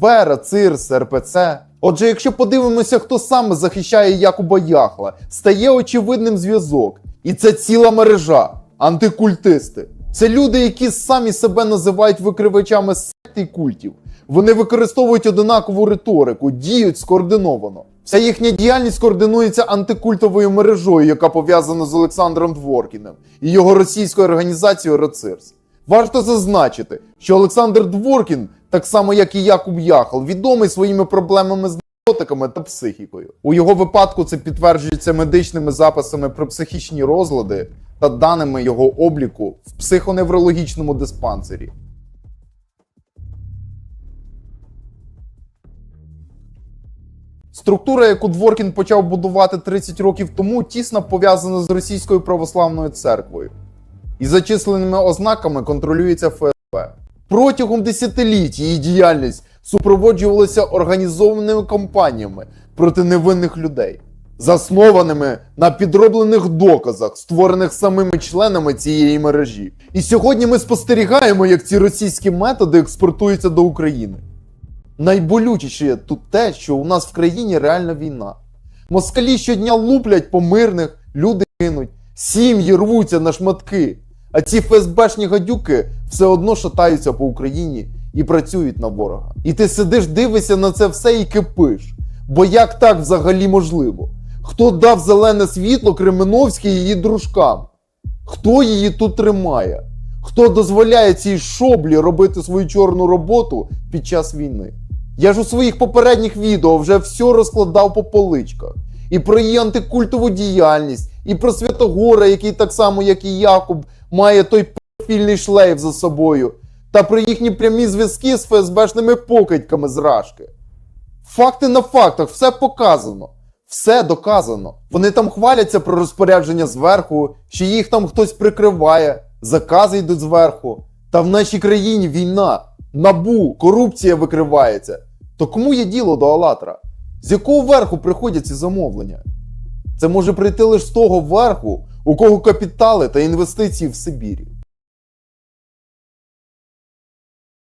ФСБ, РАЦИРС, РПЦ. Отже, якщо подивимося, хто саме захищає Якуба Яхла, стає очевидним зв'язок. І це ціла мережа антикультисти. Це люди, які самі себе називають викривачами сект і культів. Вони використовують одинакову риторику, діють скоординовано. Вся їхня діяльність координується антикультовою мережою, яка пов'язана з Олександром Дворкіним і його російською організацією РОЦИРС. Варто зазначити, що Олександр Дворкін, так само як і Якуб Яхал, відомий своїми проблемами з наркотиками та психікою. У його випадку це підтверджується медичними записами про психічні розлади та даними його обліку в психоневрологічному диспансері. Структура, яку Дворкін почав будувати 30 років тому, тісно пов'язана з російською православною церквою і за численними ознаками контролюється ФСБ. Протягом десятиліть її діяльність супроводжувалася організованими кампаніями проти невинних людей, заснованими на підроблених доказах, створених самими членами цієї мережі. І сьогодні ми спостерігаємо, як ці російські методи експортуються до України. Найболючіше тут те, що у нас в країні реальна війна. Москалі щодня луплять по мирних, люди гинуть, сім'ї рвуться на шматки. А ці ФСБшні гадюки все одно шатаються по Україні і працюють на ворога. І ти сидиш, дивишся на це все і кипиш. Бо як так взагалі можливо? Хто дав зелене світло Кременовській її дружкам? Хто її тут тримає? Хто дозволяє цій шоблі робити свою чорну роботу під час війни? Я ж у своїх попередніх відео вже все розкладав по поличках. І про її антикультову діяльність, і про Святогора, який так само, як і Якуб, має той профільний шлейф за собою, та про їхні прямі зв'язки з ФСБшними покидьками з Рашки. Факти на фактах, все показано, все доказано. Вони там хваляться про розпорядження зверху, що їх там хтось прикриває, закази йдуть зверху. Та в нашій країні війна, набу, корупція викривається. То кому є діло до Алатра? З якого верху приходять ці замовлення? Це може прийти лише з того верху, у кого капітали та інвестиції в Сибірі.